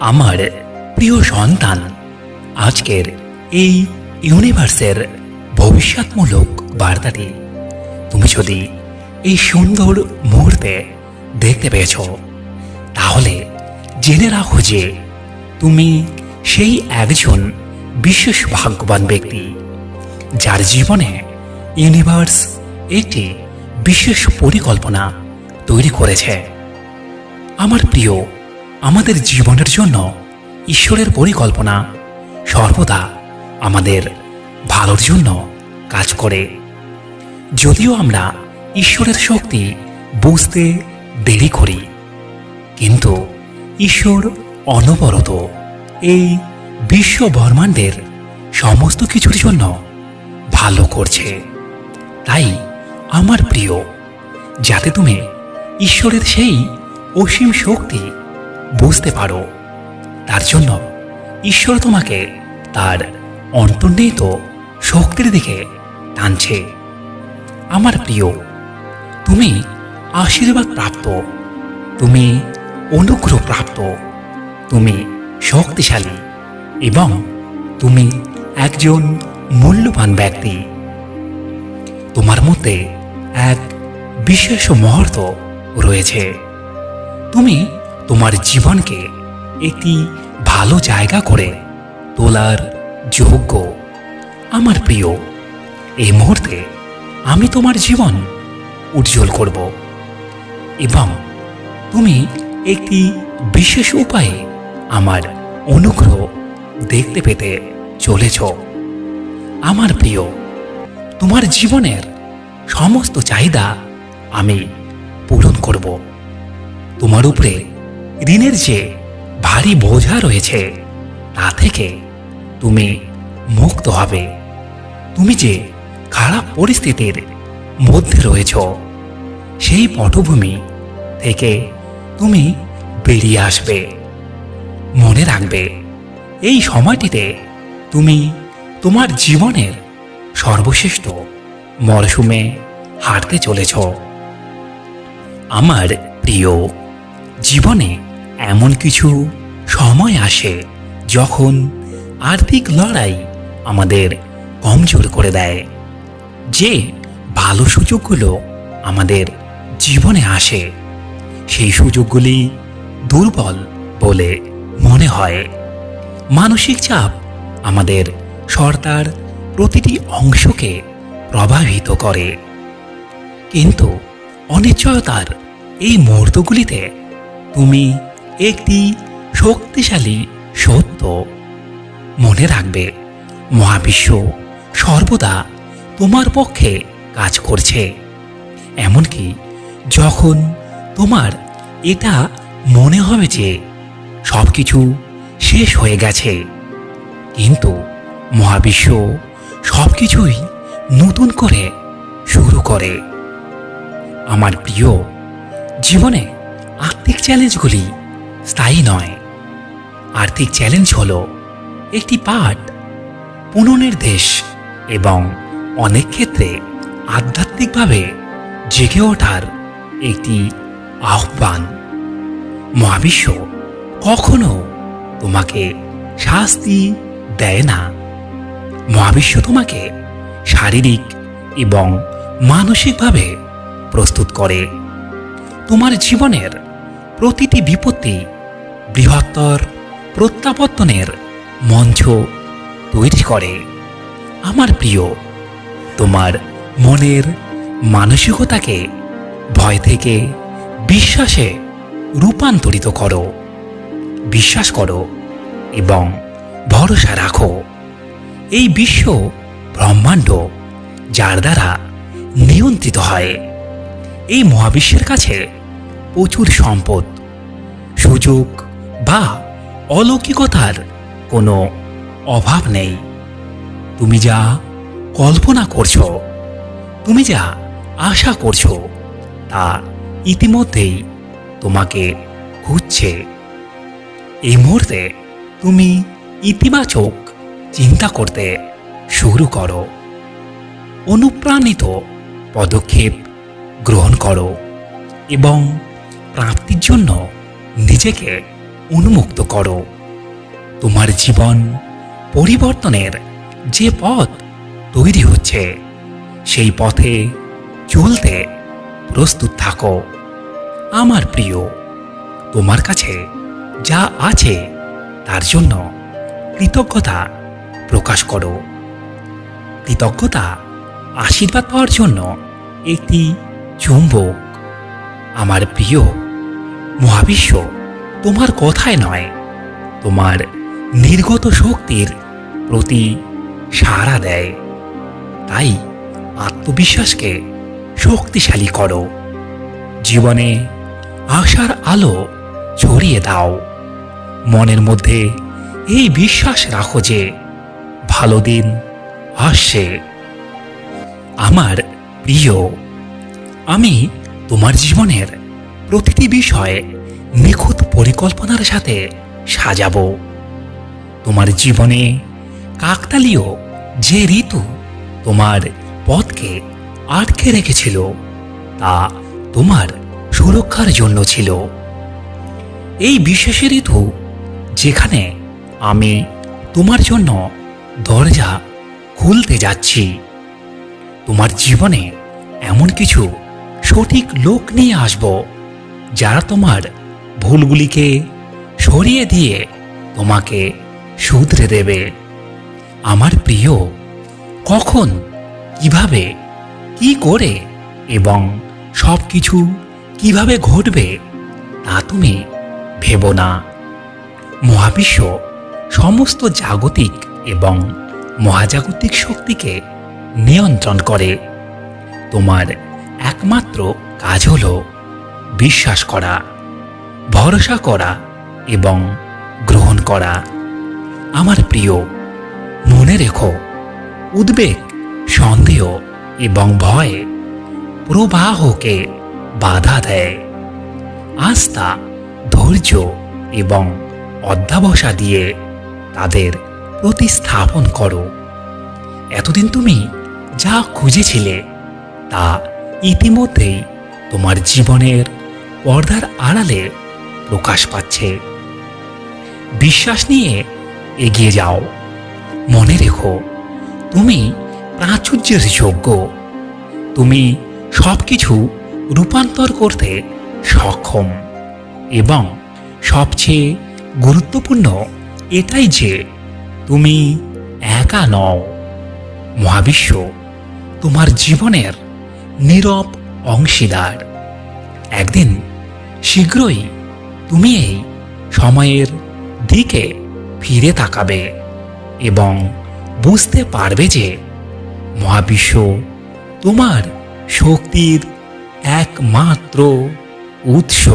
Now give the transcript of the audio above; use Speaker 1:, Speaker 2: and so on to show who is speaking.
Speaker 1: আমার প্রিয় সন্তান, আজকের এই ইউনিভার্সের ভবিষ্যৎমূলক বার্তাটি তুমি যদি এই সুন্দর মুহূর্তে দেখতে পেয়েছ, তাহলে জেনে রাখো যে তুমি সেই একজন বিশেষ ভাগ্যবান ব্যক্তি, যার জীবনে ইউনিভার্স একটি বিশেষ পরিকল্পনা তৈরি করেছে। আমার প্রিয় আমাদের জীবনের জন্য ঈশ্বরের পরিকল্পনা সর্বদা আমাদের ভালোর জন্য কাজ করে। যদিও আমরা ঈশ্বরের শক্তি বুঝতে দেরি করি, কিন্তু ঈশ্বর অনবরত এই বিশ্ব ব্রহ্মাণ্ডের সমস্ত কিছুর জন্য ভালো করছে। তাই আমার প্রিয়, যাতে তুমি ঈশ্বরের সেই অসীম শক্তি বুঝতে পারো। তার জন্য ঈশ্বর তোমাকে তার অন্তর্নিহিত শক্তির দিকে টানছে। আমার প্রিয়, তুমি আশীর্বাদ প্রাপ্ত। তুমি অনুগ্রহ প্রাপ্ত। তুমি শক্তিশালী এবং তুমি একজন মূল্যবান ব্যক্তি। তোমার মধ্যে এক বিশেষ মুহূর্ত রয়েছে। তুমি তোমার জীবনকে একটি ভালো জায়গা করে তোলার যোগ্য। আমার প্রিয়, এই মুহূর্তে আমি তোমার জীবন উজ্জ্বল করব এবং তুমি একটি বিশেষ উপায়ে আমার অনুগ্রহ দেখতে পেতে চলেছ। আমার প্রিয়, তোমার জীবনের সমস্ত চাহিদা আমি পূরণ করব। তোমার উপরে ঋণের যে ভারী বোঝা রয়েছে, তা থেকে তুমি মুক্ত হবে। তুমি যে খারাপ পরিস্থিতির মধ্যে রয়েছ, সেই পটভূমি থেকে তুমি বেরিয়ে আসবে। মনে রাখবে, এই সময়টিতে তুমি তোমার জীবনের সর্বশ্রেষ্ঠ মরশুমে হাঁটতে চলেছ। আমার প্রিয়, জীবনে এমন কিছু সময় আসে যখন আর্থিক লড়াই আমাদের কমজোর করে দেয়, যে ভালো সুযোগগুলো আমাদের জীবনে আসে, সেই সুযোগগুলি দুর্বল বলে মনে হয়। মানসিক চাপ আমাদের সর্তার প্রতিটি অংশকে প্রভাবিত করে। কিন্তু অনিশ্চয়তার এই মুহূর্তগুলিতে তুমি একটি শক্তিশালী সত্য মনে রাখবে। মহাবিশ্ব সর্বদা তোমার পক্ষে কাজ করছে। এমনকি যখন তোমার এটা মনে হবে যে সব কিছু শেষ হয়ে গেছে, কিন্তু মহাবিশ্ব সব কিছুই নতুন করে শুরু করে। আমার প্রিয়, জীবনে আর্থিক চ্যালেঞ্জগুলি স্থায়ী নয়। আর্থিক চ্যালেঞ্জ হলো একটি পাঠ পুনর্নির্দেশ এবং অনেক ক্ষেত্রে আধ্যাত্মিকভাবে জেগে ওঠার একটি আহ্বান। মহাবিশ্ব কখনো তোমাকে শাস্তি দেয় না। মহাবিশ্ব তোমাকে শারীরিক এবং মানসিকভাবে প্রস্তুত করে। তোমার জীবনের প্রতিটি বিপত্তি বৃহত্তর প্রত্যাবর্তনের মঞ্চ তৈরি করে। আমার প্রিয়, তোমার মনের মানসিকতাকে ভয় থেকে বিশ্বাসে রূপান্তরিত করো। বিশ্বাস করো এবং ভরসা রাখো। এই বিশ্ব ব্রহ্মাণ্ড যার দ্বারা নিয়ন্ত্রিত হয়। এই মহাবিশ্বের কাছে প্রচুর সম্পদ, সুযোগ বা অলৌকিকতার কোনো অভাব নেই। তুমি যা কল্পনা করছ, তুমি যা আশা করছ, তা ইতিমধ্যেই তোমাকে খুঁজছে। এই মুহূর্তে তুমি ইতিবাচক চিন্তা করতে শুরু করো। অনুপ্রাণিত পদক্ষেপ গ্রহণ করো এবং প্রাপ্তির জন্য নিজেকে উন্মুক্ত করো। তোমার জীবন পরিবর্তনের যে পথ তৈরি হচ্ছে, সেই পথে চলতে প্রস্তুত থাকো। আমার প্রিয়, তোমার কাছে যা আছে, তার জন্য কৃতজ্ঞতা প্রকাশ করো। কৃতজ্ঞতা আশীর্বাদ পাওয়ার জন্য একটি চুম্বক আমার প্রিয়, মহাবিশ্ব, তোমার কথায় নয়, তোমার নির্গত শক্তির প্রতি সাড়া দেয়। তাই আত্মবিশ্বাসকে শক্তিশালী করো। জীবনে আশার আলো ছড়িয়ে দাও। মনের মধ্যে এই বিশ্বাস রাখো যে ভালো দিন আসছে। আমার প্রিয়, আমি তোমার জীবনের প্রতিটি বিষয়ে নিখুঁত পরিকল্পনার সাথে সাজাবো। তোমার জীবনে কাকতালীয় যে ঋতু তোমার পথকে আটকে রেখেছিল, তা তোমার সুরক্ষার জন্য ছিল। এই বিশেষ ঋতু যেখানে আমি তোমার জন্য দরজা খুলতে যাচ্ছি, তোমার জীবনে এমন কিছু সঠিক লোক নিয়ে আসব, যারা তোমার ভুলগুলিকে সরিয়ে দিয়ে তোমাকে শুধরে দেবে। আমার প্রিয়, কখন, কীভাবে, কি করে এবং সব কিছু কীভাবে ঘটবে তা তুমি ভেবো না। মহাবিশ্ব সমস্ত জাগতিক এবং মহাজাগতিক শক্তিকে নিয়ন্ত্রণ করে। তোমার একমাত্র কাজ হল বিশ্বাস করা, ভরসা করা এবং গ্রহণ করা। আমার প্রিয়, মনে রেখো, উদ্বেগ, সন্দেহ এবং ভয় প্রবাহকে বাধা দেয়। আস্থা, ধৈর্য এবং অধ্যাবসা দিয়ে তাদের প্রতিস্থাপন করো। এতদিন তুমি যা খুঁজেছিলে তা ইতিমধ্যেই তোমার জীবনের পর্দার আড়ালে প্রকাশ পাচ্ছে। বিশ্বাস নিয়ে এগিয়ে যাও। মনে রেখো, তুমি প্রাচুর্যের যোগ্য। তুমি সব কিছু রূপান্তর করতে সক্ষম এবং সবচেয়ে গুরুত্বপূর্ণ এটাই যে তুমি একা নও। মহাবিশ্ব তোমার জীবনের নীরব অংশীদার। একদিন শীঘ্রই তুমি এই সময়ের দিকে ফিরে তাকাবে এবং বুঝতে পারবে যে মহাবিশ্ব তোমার শক্তির একমাত্র উৎস।